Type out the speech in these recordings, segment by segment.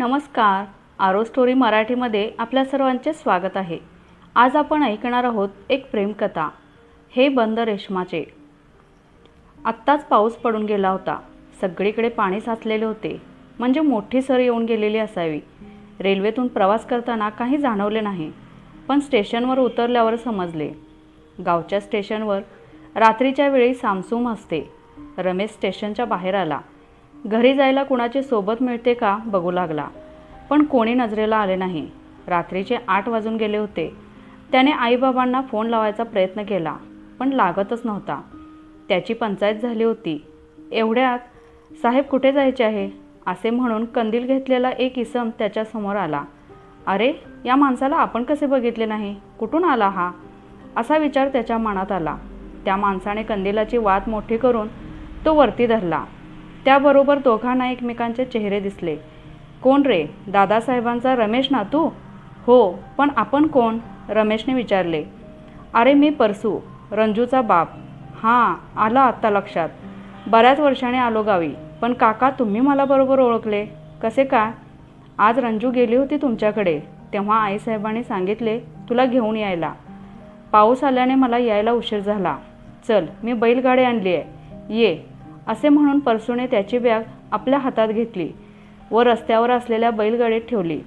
नमस्कार. आरो स्टोरी मराठीमध्ये आपल्या सर्वांचे स्वागत आहे. आज आपण ऐकणार आहोत एक प्रेमकथा हे बंद रेशमाचे. आत्ताच पाऊस पडून गेला होता. सगळीकडे पाणी साचलेले होते. म्हणजे मोठी सर येऊन गेलेली असावी. रेल्वेतून प्रवास करताना काही जाणवले नाही. पण स्टेशनवर उतरल्यावर समजले. गावच्या स्टेशनवर रात्रीच्या वेळी सामसूम असते रमेश स्टेशनच्या बाहेर आला. घरी जायला कुणाची सोबत मिळते का बघू लागला. पण कोणी नजरेला आले नाही. रात्रीचे आठ वाजून गेले होते. त्याने आईबाबांना फोन लावायचा प्रयत्न केला पण लागतच नव्हता. त्याची पंचायत झाली होती. एवढ्यात साहेब कुठे जायचे आहे? असे म्हणून कंदील घेतलेला एक इसम त्याच्यासमोर आला. अरे या माणसाला आपण कसे बघितले नाही? कुठून आला हा? असा विचार त्याच्या मनात आला. त्या माणसाने कंदिलाची वात मोठी करून तो वरती धरला. त्याबरोबर दोघांना एकमेकांचे चेहरे दिसले. कोण रे? दादासाहेबांचा रमेश ना तू? हो पण आपण कोण? रमेशने विचारले. अरे मी परसू रंजूचा बाप. हां आला आत्ता लक्षात. बऱ्याच वर्षाने आलो गावी पण काका तुम्ही मला बरोबर ओळखले. कसे काय आज रंजू गेली होती तुमच्याकडे तेव्हा आईसाहेबांनी सांगितले तुला घेऊन यायला. पाऊस आल्याने मला यायला उशीर झाला. चल मी बैलगाडी आणली आहे. ये. असे म्हणून परसूने त्याची बॅग आपल्या हातात घेतली व रस्त्यावर असलेल्या बैलगाडीत ठेवली.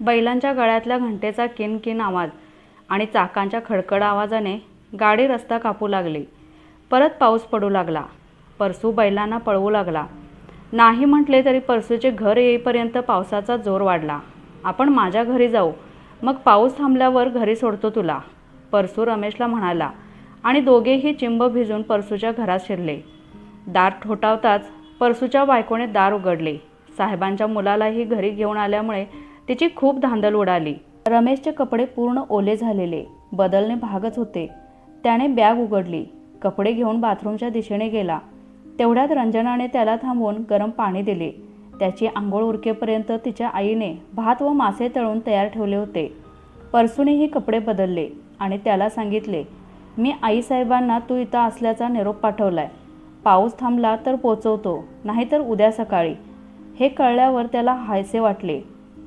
बैलांच्या गळ्यातल्या घंटेचा किन किन आवाज आणि चाकांच्या खडखड आवाजाने गाडी रस्ता कापू लागली. परत पाऊस पडू लागला. परसू बैलांना पळवू लागला. नाही म्हटले तरी परसूचे घर येईपर्यंत पावसाचा जोर वाढला. आपण माझ्या घरी जाऊ. मग पाऊस थांबल्यावर घरी सोडतो तुला. परसू रमेशला म्हणाला आणि दोघेही चिंब भिजून परसूच्या घरात शिरले. दार ठोठावताच परसूच्या बायकोने दार उघडले. साहेबांच्या मुलालाही घरी घेऊन आल्यामुळे तिची खूप धांदल उडाली. रमेशचे कपडे पूर्ण ओले झालेले. बदलणे भागच होते. त्याने बॅग उघडली. कपडे घेऊन बाथरूमच्या दिशेने गेला. तेवढ्यात रंजनाने त्याला थांबवून गरम पाणी दिले. त्याची आंघोळ उरकेपर्यंत तिच्या आईने भात व मासे तळून तयार ठेवले होते. परसूनेही कपडे बदलले आणि त्याला सांगितले मी आईसाहेबांना तू इथं असल्याचा निरोप पाठवलाय. पाऊस थांबला तर पोचवतो नाहीतर उद्या सकाळी. हे कळल्यावर त्याला हायसे वाटले.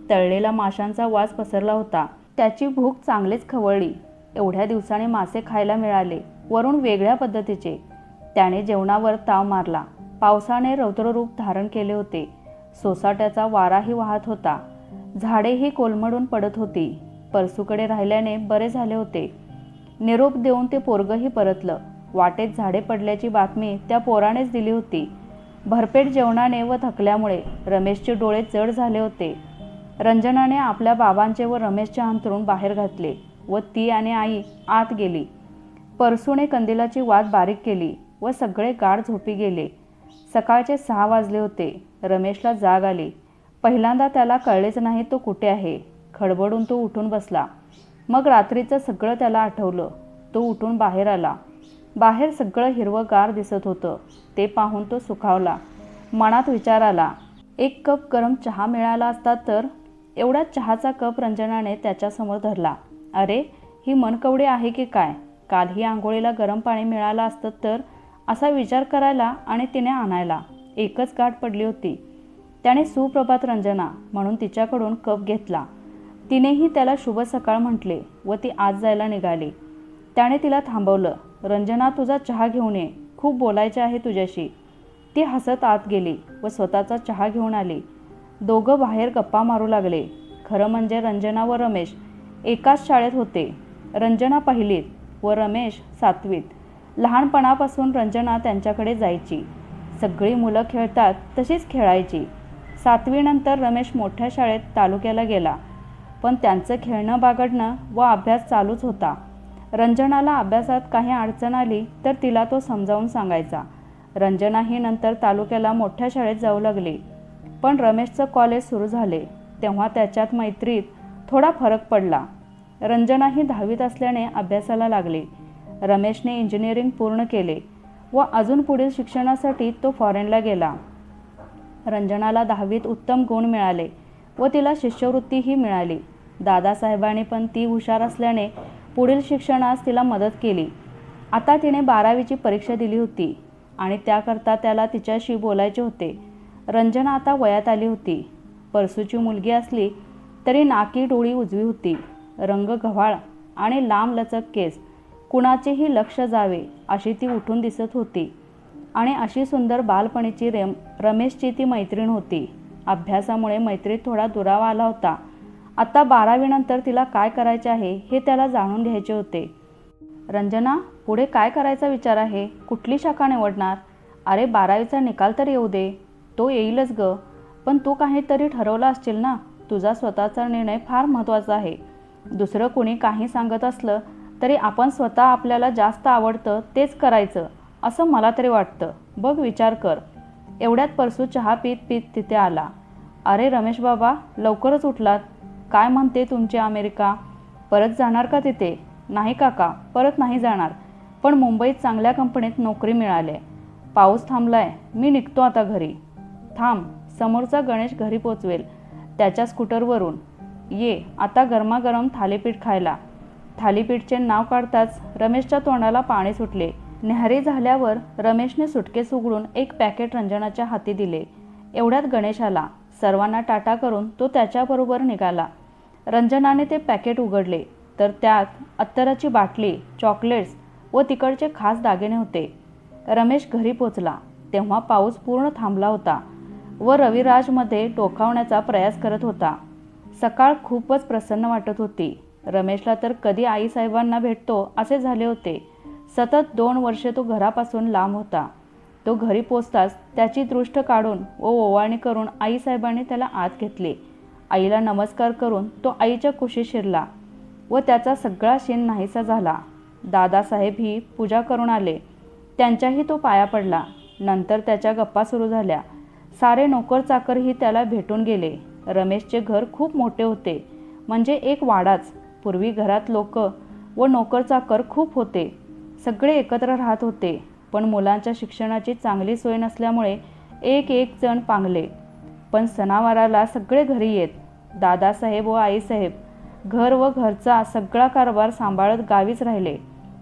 तळलेला माशांचा वास पसरला होता. त्याची भूक चांगलीच खवळली. एवढ्या दिवसाने मासे खायला मिळाले वरून वेगळ्या पद्धतीचे. त्याने जेवणावर ताव मारला. पावसाने रौद्ररूप धारण केले होते. सोसाट्याचा वाराही वाहत होता. झाडेही कोलमडून पडत होती. परसूकडे राहिल्याने बरे झाले होते. निरोप देऊन ते पोरगही परतलं. वाटेत झाडे पडल्याची बातमी त्या पोरानेच दिली होती. भरपेट जेवणाने व थकल्यामुळे रमेशचे डोळे चढ झाले होते. रंजनाने आपल्या बाबांचे व रमेशचे अंथरून बाहेर घातले व ती आणि आई आत गेली. परसूने कंदिलाची वात बारीक केली व सगळे गाढ झोपी गेले. सकाळचे सहा वाजले होते. रमेशला जाग आली. पहिल्यांदा त्याला कळलेच नाही तो कुठे आहे. खडबडून तो उठून बसला. मग रात्रीचं सगळं त्याला आठवलं. तो उठून बाहेर आला. बाहेर सगळं हिरवंगार दिसत होतं. ते पाहून तो सुखावला. मनात विचार आला एक कप गरम चहा मिळाला असता तर? एवढा चहाचा कप रंजनाने त्याच्यासमोर धरला. अरे ही मनकवडी आहे की काय? कालही आंघोळीला गरम पाणी मिळालं असतं तर? असा विचार करायला आणि तिने आणायला. एकच गाठ पडली होती. त्याने सुप्रभात रंजना म्हणून तिच्याकडून कप घेतला. तिनेही त्याला शुभ सकाळ म्हटले व ती आज जायला निघाली. त्याने तिला थांबवलं. रंजना तुझा चहा घेऊन ये. खूप बोलायचे आहे तुझ्याशी. ती हसत आत गेली व स्वतःचा चहा घेऊन आली. दोघं बाहेर गप्पा मारू लागले. खरं म्हणजे रंजना व रमेश एकाच शाळेत होते. रंजना पहिलीत व रमेश सातवीत. लहानपणापासून रंजना त्यांच्याकडे जायची. सगळी मुलं खेळतात तशीच खेळायची. सातवीनंतर रमेश मोठ्या शाळेत तालुक्याला गेला. पण त्यांचं खेळणं बागडणं व अभ्यास चालूच होता. रंजनाला अभ्यासात काही अडचण आली तर तिला तो समजावून सांगायचा. रंजनाही नंतर तालुक्याला मोठ्या शाळेत जाऊ लागली. पण रमेशचं कॉलेज सुरू झाले. तेव्हा त्याच्यात मैत्रीत थोडा फरक पडला. रंजनाही दहावीत असल्याने अभ्यासाला लागली. रमेशने इंजिनिअरिंग पूर्ण केले व अजून पुढील शिक्षणासाठी तो फॉरेनला गेला. रंजनाला दहावीत उत्तम गुण मिळाले व तिला शिष्यवृत्तीही मिळाली. दादासाहेबांनी पण ती हुशार असल्याने पुढील शिक्षणास तिला मदत केली. आता तिने बारावीची परीक्षा दिली होती आणि त्याकरता त्याला तिच्याशी बोलायचे होते. रंजना आता वयात आली होती. परसूची मुलगी असली तरी नाकी डोळी उजवी होती. रंग गव्हाळ आणि लांब लचक केस. कुणाचेही लक्ष जावे अशी ती उठून दिसत होती. आणि अशी सुंदर बालपणीची रेम रमेशची ती मैत्रीण होती. अभ्यासामुळे मैत्रीत थोडा दुरावा आला होता. आत्ता बारावीनंतर तिला काय करायचे आहे हे त्याला जाणून घ्यायचे होते. रंजना पुढे काय करायचा विचार आहे? कुठली शाखा निवडणार? अरे बारावीचा निकाल तर येऊ दे. तो येईलच ग. पण तू काहीतरी ठरवला असशील ना? तुझा स्वतःचा निर्णय फार महत्त्वाचा आहे. दुसरं कोणी काही सांगत असलं तरी आपण स्वतः आपल्याला जास्त आवडतं तेच करायचं असं मला तरी वाटतं. बघ विचार कर. एवढ्यात परसू चहा पीत पीत तिथे आला. अरे रमेश बाबा लवकरच उठलात. काय म्हणते तुमची अमेरिका? परत जाणार का तिथे? नाही काका परत नाही जाणार. पण मुंबईत चांगल्या कंपनीत नोकरी मिळाली. आहे पाऊस थांबलाय. मी निघतो आता घरी. थांब समोरचा गणेश घरी पोचवेल. त्याच्या स्कूटरवरून. ये आता गरमागरम थालीपीठ खायला. थालीपीठचे नाव काढताच रमेशच्या तोंडाला पाणी सुटले. न्याहारी झाल्यावर रमेशने सुटकेस उघडून एक पॅकेट रंजनाच्या हाती दिले. एवढ्यात गणेश आला. सर्वांना टाटा करून तो त्याच्याबरोबर निघाला. रंजनाने ते पॅकेट उघडले तर त्यात अत्तराची बाटली चॉकलेट्स व तिकडचे खास दागिने होते. रमेश घरी पोचला. तेव्हा पाऊस पूर्ण थांबला होता व रविराजमध्ये टोकावण्याचा प्रयास करत होता. सकाळ खूपच प्रसन्न वाटत होती. रमेशला तर कधी आईसाहेबांना भेटतो असे झाले होते. सतत दोन वर्षे तो घरापासून लांब होता. तो घरी पोचताच त्याची दृष्ट काढून व ओवाळणी करून आईसाहेबांनी त्याला आत घेतले. आईला नमस्कार करून तो आईच्या कुशीत शिरला व त्याचा सगळा शेण नाहीसा झाला. दादासाहेब ही पूजा करून आले. त्यांच्याही तो पाया पडला. नंतर त्याच्या गप्पा सुरू झाल्या. सारे नोकर चाकरही त्याला भेटून गेले. रमेशचे घर खूप मोठे होते. म्हणजे एक वाडाच. पूर्वी घरात लोक व नोकर चाकर खूप होते. सगळे एकत्र राहत होते. पण मुलांच्या शिक्षणाची चांगली सोय नसल्यामुळे एक एक जण पांगले. पण सणावाराला सगळे घरी येत. दादासाहेब व आईसाहेब घर व घरचा सगळा कारभार सांभाळत गावीच राहिले.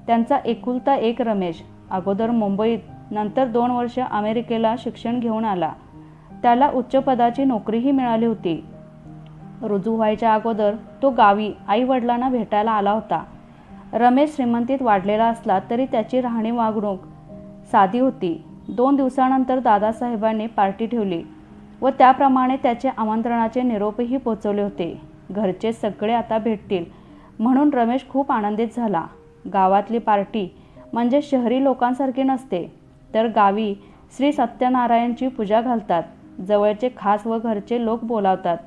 त्यांचा एकुलता एक रमेश अगोदर मुंबईत नंतर दोन वर्ष अमेरिकेला शिक्षण घेऊन आला. त्याला उच्च पदाची नोकरीही मिळाली होती. रुजू व्हायच्या अगोदर तो गावी आई वडिलांना भेटायला आला होता. रमेश श्रीमंतीत वाढलेला असला तरी त्याची राहणी वागणूक साधी होती. दोन दिवसानंतर दादासाहेबांनी पार्टी ठेवली. व त्याप्रमाणे त्याचे आमंत्रणाचे निरोपही पोचवले होते. घरचे सगळे आता भेटतील. म्हणून रमेश खूप आनंदित झाला. गावातली पार्टी म्हणजे शहरी लोकांसारखी नसते. तर गावी श्री सत्यनारायणची पूजा घालतात. जवळचे खास व घरचे लोक बोलावतात.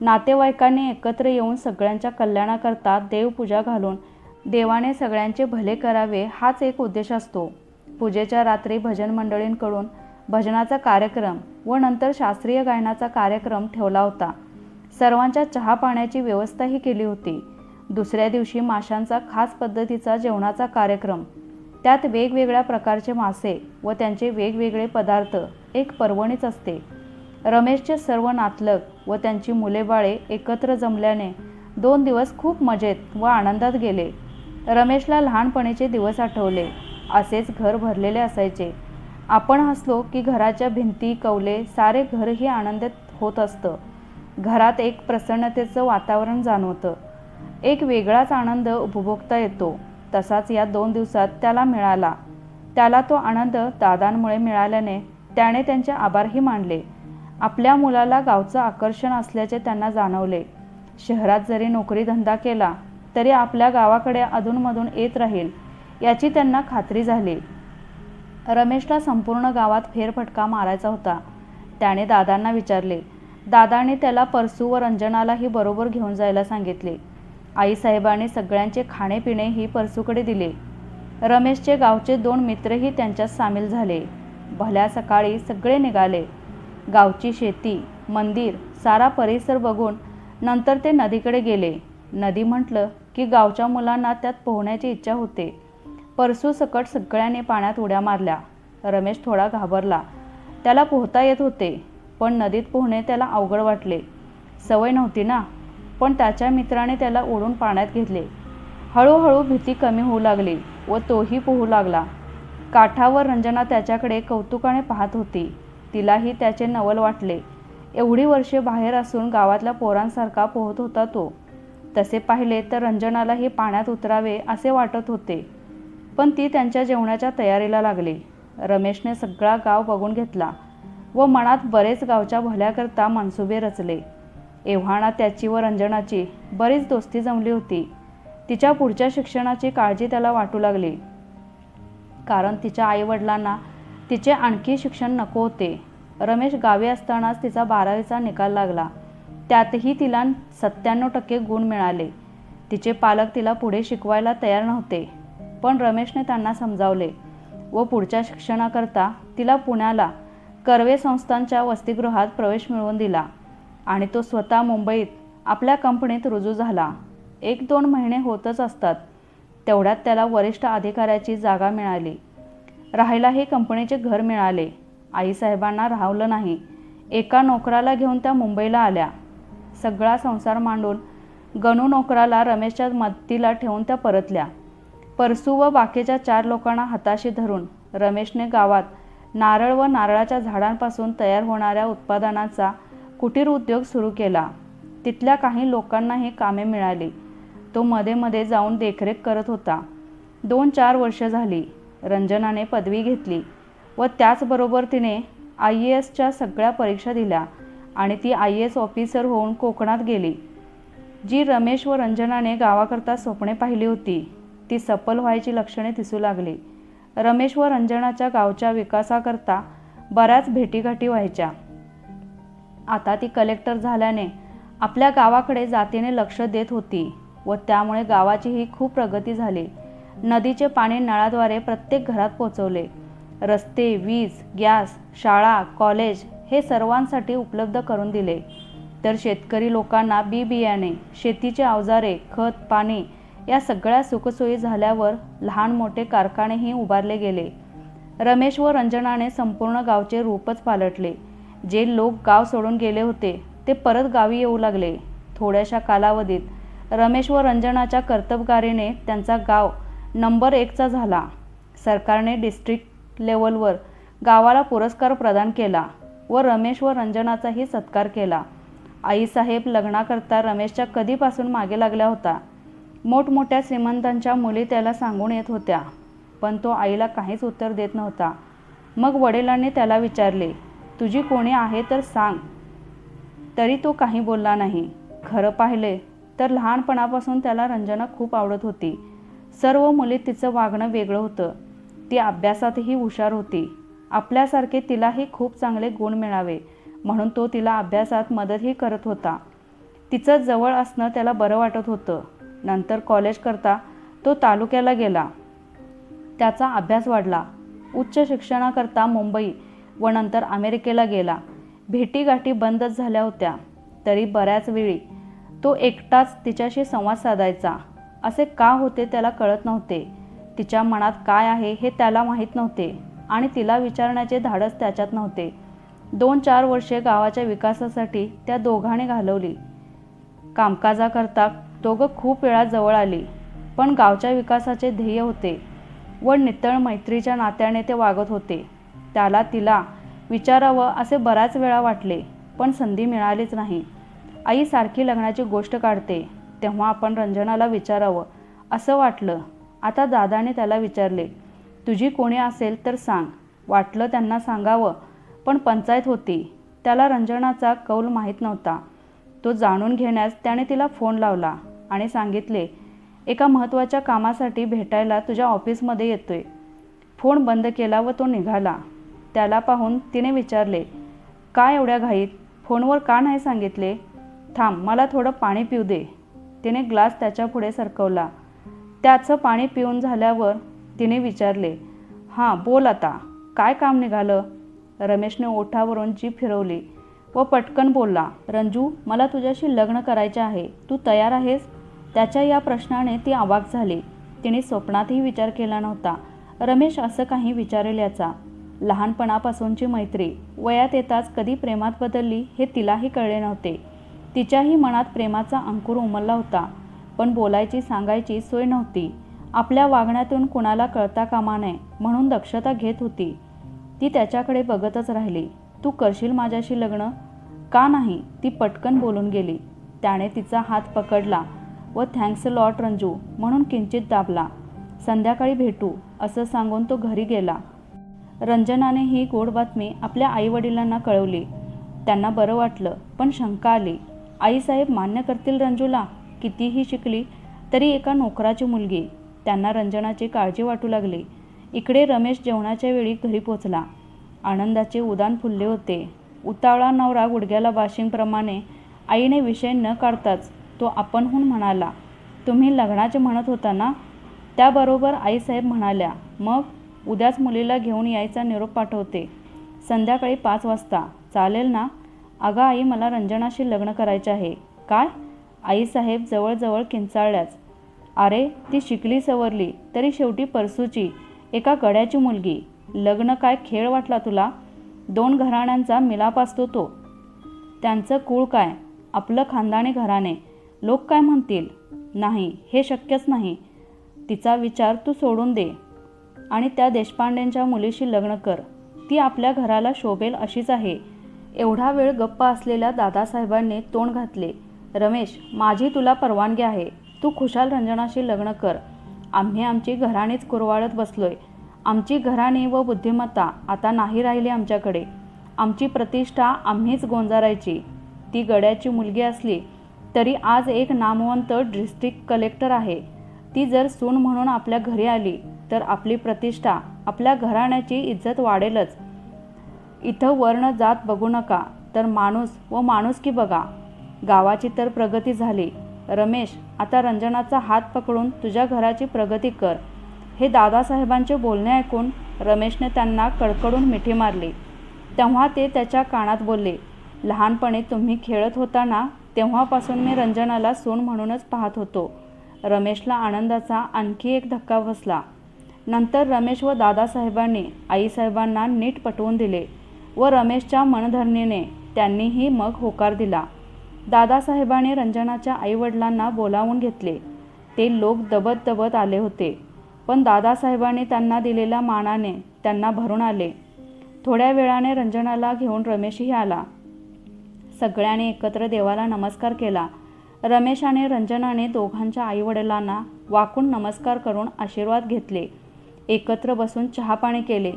नातेवाईकांनी एकत्र येऊन सगळ्यांच्या कल्याणाकरता देवपूजा घालून देवाने सगळ्यांचे भले करावे हाच एक उद्देश असतो. पूजेच्या रात्री भजन मंडळींकडून भजनाचा कार्यक्रम व नंतर शास्त्रीय गायनाचा कार्यक्रम ठेवला होता. सर्वांच्या चहा पाण्याची व्यवस्थाही केली होती. दुसऱ्या दिवशी माशांचा खास पद्धतीचा जेवणाचा कार्यक्रम. त्यात वेगवेगळ्या प्रकारचे मासे व त्यांचे वेगवेगळे पदार्थ एक पर्वणीच असते. रमेशचे सर्व नातलग व त्यांची मुलेबाळे एकत्र जमल्याने दोन दिवस खूप मजेत व आनंदात गेले. रमेशला लहानपणीचे दिवस आठवले. असेच घर भरलेले असायचे. आपण हसलो की घराच्या भिंती कवले सारे घरही आनंदित होत असतं. घरात एक प्रसन्नतेचं वातावरण जाणवतं. एक वेगळाच आनंद उपभोगता येतो. तसाच या दोन दिवसात त्याला मिळाला. त्याला तो आनंद दादांमुळे मिळाल्याने त्याने त्यांचे आभारही मानले. आपल्या मुलाला गावचं आकर्षण असल्याचे त्यांना जाणवले. शहरात जरी नोकरी धंदा केला तरी आपल्या गावाकडे अधूनमधून येत राहील याची त्यांना खात्री झाली. रमेशला संपूर्ण गावात फेरफटका मारायचा होता. त्याने दादांना विचारले दादाने त्याला परसू व रंजनालाही बरोबर घेऊन जायला सांगितले. आईसाहेबांनी सगळ्यांचे खाणेपिणे ही परसूकडे दिले. रमेशचे गावचे दोन मित्रही त्यांच्यात सामील झाले. भल्या सकाळी सगळे निघाले. गावची शेती मंदिर सारा परिसर बघून नंतर ते नदीकडे गेले. नदी म्हटलं की गावच्या मुलांना त्यात पोहण्याची इच्छा होते. परसूसकट सगळ्याने पाण्यात उड्या मारल्या. रमेश थोडा घाबरला. त्याला पोहता येत होते पण नदीत पोहणे त्याला अवघड वाटले. सवय नव्हती ना? पण त्याच्या मित्राने त्याला ओढून पाण्यात घेतले. हळूहळू भीती कमी होऊ लागली व तोही पोहू लागला. काठावर रंजना त्याच्याकडे कौतुकाने पाहत होती. तिलाही त्याचे नवल वाटले. एवढी वर्षे बाहेर असून गावातल्या पोरांसारखा पोहत होता तो. तसे पाहिले तर रंजनालाही पाण्यात उतरावे असे वाटत होते. पण ती त्यांच्या जेवणाच्या तयारीला लागली. रमेशने सगळा गाव बघून घेतला व मनात बरेच गावच्या भल्याकरता मनसुबे रचले. एव्हाना त्याची व रंजनाची बरीच दोस्ती जमली होती. तिच्या पुढच्या शिक्षणाची काळजी त्याला वाटू लागली. कारण तिच्या आईवडिलांना तिचे आणखी शिक्षण नको होते. रमेश गावी असतानाच तिचा बारावीचा निकाल लागला. त्यातही तिला सत्त्याण्णव टक्के गुण मिळाले. तिचे पालक तिला पुढे शिकवायला तयार नव्हते. पण रमेशने त्यांना समजावले व पुढच्या शिक्षणाकरता तिला पुण्याला कर्वे संस्थांच्या वसतिगृहात प्रवेश मिळवून दिला आणि तो स्वतः मुंबईत आपल्या कंपनीत रुजू झाला. एक दोन महिने होतच असतात. तेवढ्यात त्याला वरिष्ठ अधिकाऱ्याची जागा मिळाली. राहायलाही कंपनीचे घर मिळाले. आईसाहेबांना राहवलं नाही. एका नोकराला घेऊन त्या मुंबईला आल्या. सगळा संसार मांडून गणू नोकराला रमेशच्या मदतीला ठेवून त्या परतल्या. परसू व बाकीच्या चार लोकांना हाताशी धरून रमेशने गावात नारळ व नारळाच्या झाडांपासून तयार होणाऱ्या उत्पादनाचा कुटीर उद्योग सुरू केला. तिथल्या काही लोकांनाही कामे मिळाली. तो मध्ये मध्ये जाऊन देखरेख करत होता. दोन चार वर्ष झाली. रंजनाने पदवी घेतली व त्याचबरोबर तिने आय ए एसच्या सगळ्या परीक्षा दिल्या आणि ती आय ए एस ऑफिसर होऊन कोकणात गेली. जी रमेश व रंजनाने गावाकरता स्वप्ने पाहिली होती. ती सफल व्हायची लक्षणे दिसू लागली. रमेश व रंजनाच्या गावच्या विकासाकरता बऱ्याच भेटीगाठी व्हायच्या. आता ती कलेक्टर झाल्याने आपल्या गावाकडे जातीने लक्ष देत होती व त्यामुळे गावाचीही खूप प्रगती झाली. नदीचे पाणी नळाद्वारे प्रत्येक घरात पोचवले. रस्ते वीज गॅस शाळा कॉलेज हे सर्वांसाठी उपलब्ध करून दिले. तर शेतकरी लोकांना बी बियाणे शेतीचे अवजारे खत पाणी या सगळ्या सुखसोयी झाल्यावर लहान मोठे कारखानेही उभारले गेले. रमेश व रंजनाने संपूर्ण गावचे रूपच पालटले. जे लोक गाव सोडून गेले होते ते परत गावी येऊ लागले. थोड्याशा कालावधीत रमेश व रंजनाच्या कर्तबगारीने त्यांचा गाव नंबर एकचा झाला. सरकारने डिस्ट्रिक्ट लेवलवर गावाला पुरस्कार प्रदान केला व रमेश व रंजनाचाही सत्कार केला. आईसाहेब लग्नाकरता रमेशच्या कधीपासून मागे लागल्या होता. मोठमोठ्या श्रीमंतांच्या मुली त्याला सांगून येत होत्या. पण तो आईला काहीच उत्तर देत नव्हता. मग वडिलांनी त्याला विचारले तुझी कोणी आहे तर सांग. तरी तो काही बोलला नाही. खरं पाहिले तर लहानपणापासून त्याला रंजना खूप आवडत होती. सर्व मुली तिचं वागणं वेगळं होतं. ती अभ्यासातही हुशार होती. आपल्यासारखे तिलाही खूप चांगले गुण मिळावे म्हणून तो तिला अभ्यासात मदतही करत होता. तिचं जवळ असणं त्याला बरं वाटत होतं. नंतर कॉलेज करता तो तालुक्याला गेला. त्याचा अभ्यास वाढला. उच्च शिक्षणाकरता मुंबई व नंतर अमेरिकेला गेला. भेटीगाठी बंदच झाल्या होत्या. तरी बऱ्याच वेळी तो एकटाच तिच्याशी संवाद साधायचा. असे का होते त्याला कळत नव्हते. तिच्या मनात काय आहे हे त्याला माहीत नव्हते आणि तिला विचारण्याचे धाडस त्याच्यात नव्हते. दोन चार वर्षे गावाच्या विकासासाठी त्या दोघांनी घालवली. कामकाजाकरता दोघं खूप वेळा जवळ आली पण गावच्या विकासाचे ध्येय होते व नितळ मैत्रीच्या नात्याने ते वागत होते. त्याला तिला विचारावं असे बऱ्याच वेळा वाटले पण संधी मिळालीच नाही. आई सारखी लग्नाची गोष्ट काढते तेव्हा आपण रंजनाला विचारावं असं वाटलं. आता दादाने त्याला विचारले तुझी कोणी असेल तर सांग. वाटलं त्यांना सांगावं पण पंचायत होती. त्याला रंजनाचा कौल माहीत नव्हता. तो जाणून घेण्यास त्याने तिला फोन लावला. आणि सांगितले एका महत्त्वाच्या कामासाठी भेटायला तुझ्या ऑफिसमध्ये येतोय. फोन बंद केला व तो निघाला. त्याला पाहून तिने विचारले काय एवढ्या घाईत? फोनवर का नाही सांगितले? थांब मला थोडं पाणी पिऊ दे. तिने ग्लास त्याच्या पुढे सरकवला. त्याचं पाणी पिऊन झाल्यावर तिने विचारले हां बोल आता काय काम निघालं? रमेशने ओठावरून जीप फिरवली व पटकन बोलला रंजू मला तुझ्याशी लग्न करायचे आहे. तू तयार आहेस? त्याच्या या प्रश्नाने ती आवाक झाली. तिने स्वप्नातही विचार केला नव्हता. रमेश असं काही विचारेल याचा. लहानपणापासूनची मैत्री. वयात येताच कधी प्रेमात बदलली हे तिलाही कळले नव्हते. तिच्याही मनात प्रेमाचा अंकुर उमलला होता. पण बोलायची सांगायची सोय नव्हती. आपल्या वागण्यातून कुणाला कळता कामा नये म्हणून दक्षता घेत होती. ती त्याच्याकडे बघतच राहिली. तू करशील माझ्याशी लग्न? का नाही? ती पटकन बोलून गेली. त्याने तिचा हात पकडला. व थँक्स लॉट रंजू म्हणून किंचित दाबला. संध्याकाळी भेटू असं सांगून तो घरी गेला. रंजनाने ही गोड बातमी आपल्या आईवडिलांना कळवली. त्यांना बरं वाटलं पण शंका आली. आईसाहेब मान्य करतील रंजूला कितीही शिकली तरी एका नोकराची मुलगी. त्यांना रंजनाची काळजी वाटू लागली. इकडे रमेश जेवणाच्या वेळी घरी पोचला. आनंदाचे उदान फुलले होते. उतावळा नवरा गुडघ्याला बाशिंगप्रमाणे आईने विषय न काढताच तो आपणहून म्हणाला तुम्ही लग्नाचे म्हणत होता ना? त्याबरोबर आईसाहेब म्हणाल्या मग उद्याच मुलीला घेऊन यायचा निरोप पाठवते. संध्याकाळी पाच वाजता. चालेल ना? अगं आई मला रंजनाशी लग्न करायचे आहे. काय? आईसाहेब जवळजवळ किंचाळल्याच. अरे ती शिकली सवरली तरी शेवटी परसूची एका गड्याची मुलगी. लग्न काय खेळ वाटला तुला? दोन घराण्यांचा मिलाप असतो तो. त्यांचं कुळ काय? आपलं खानदानी घराणे. लोक काय म्हणतील? नाही हे शक्यच नाही. तिचा विचार तू सोडून दे. आणि त्या देशपांडेंच्या मुलीशी लग्न कर. ती आपल्या घराला शोभेल अशीच आहे. एवढा वेळ गप्प असलेल्या दादासाहेबांनी तोंड घातले. रमेश माझी तुला परवानगी आहे. तू खुशाल रंजनाशी लग्न कर. आम्ही आमची घराणीच कुरवाळत बसलोय. आमची घराणी व बुद्धिमत्ता आता नाही राहिली आमच्याकडे. आमची प्रतिष्ठा आम्हीच गोंजारायची. ती गड्याची मुलगी असली तरी आज एक नामवंत डिस्ट्रिक्ट कलेक्टर आहे. ती जर सून म्हणून आपल्या घरी आली तर आपली प्रतिष्ठा आपल्या घराण्याची इज्जत वाढेलच. इथं वर्ण जात बघू नका तर माणूस व माणूस की बघा. गावाची तर प्रगती झाली. रमेश आता रंजनाचा हात पकडून तुझ्या घराची प्रगती कर. हे दादासाहेबांचे बोलणे ऐकून रमेशने त्यांना कडकडून मिठी मारली. तेव्हा ते त्याच्या कानात बोलले लहानपणी तुम्ही खेळत होता ना तेव्हापासून मी रंजनाला सून म्हणूनच पाहत होतो. रमेशला आनंदाचा आणखी एक धक्का बसला. नंतर रमेश व दादासाहेबांनी आईसाहेबांना नीट पटवून दिले व रमेशच्या मनधरणीने त्यांनीही मग होकार दिला. दादासाहेबांनी रंजनाच्या आईवडिलांना बोलावून घेतले. ते लोक दबत दबत आले होते. पण दादासाहेबांनी त्यांना दिलेल्या मानाने त्यांना भरून आले. थोड्या वेळाने रंजनाला घेऊन रमेशही आला. सगळ्यांनी एकत्र देवाला नमस्कार केला. रमेश आणि रंजनाने दोघांच्या आईवडिलांना वाकून नमस्कार करून आशीर्वाद घेतले. एकत्र बसून चहापाणी केले.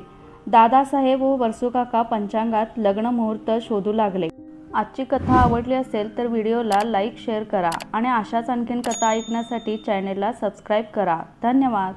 दादासाहेब व वर्सुकाका पंचांगात लग्न मुहूर्त शोधू लागले. आजची कथा आवडली असेल तर व्हिडिओला लाईक शेअर करा आणि अशाच आणखीन कथा ऐकण्यासाठी चॅनेलला सबस्क्राईब करा. धन्यवाद.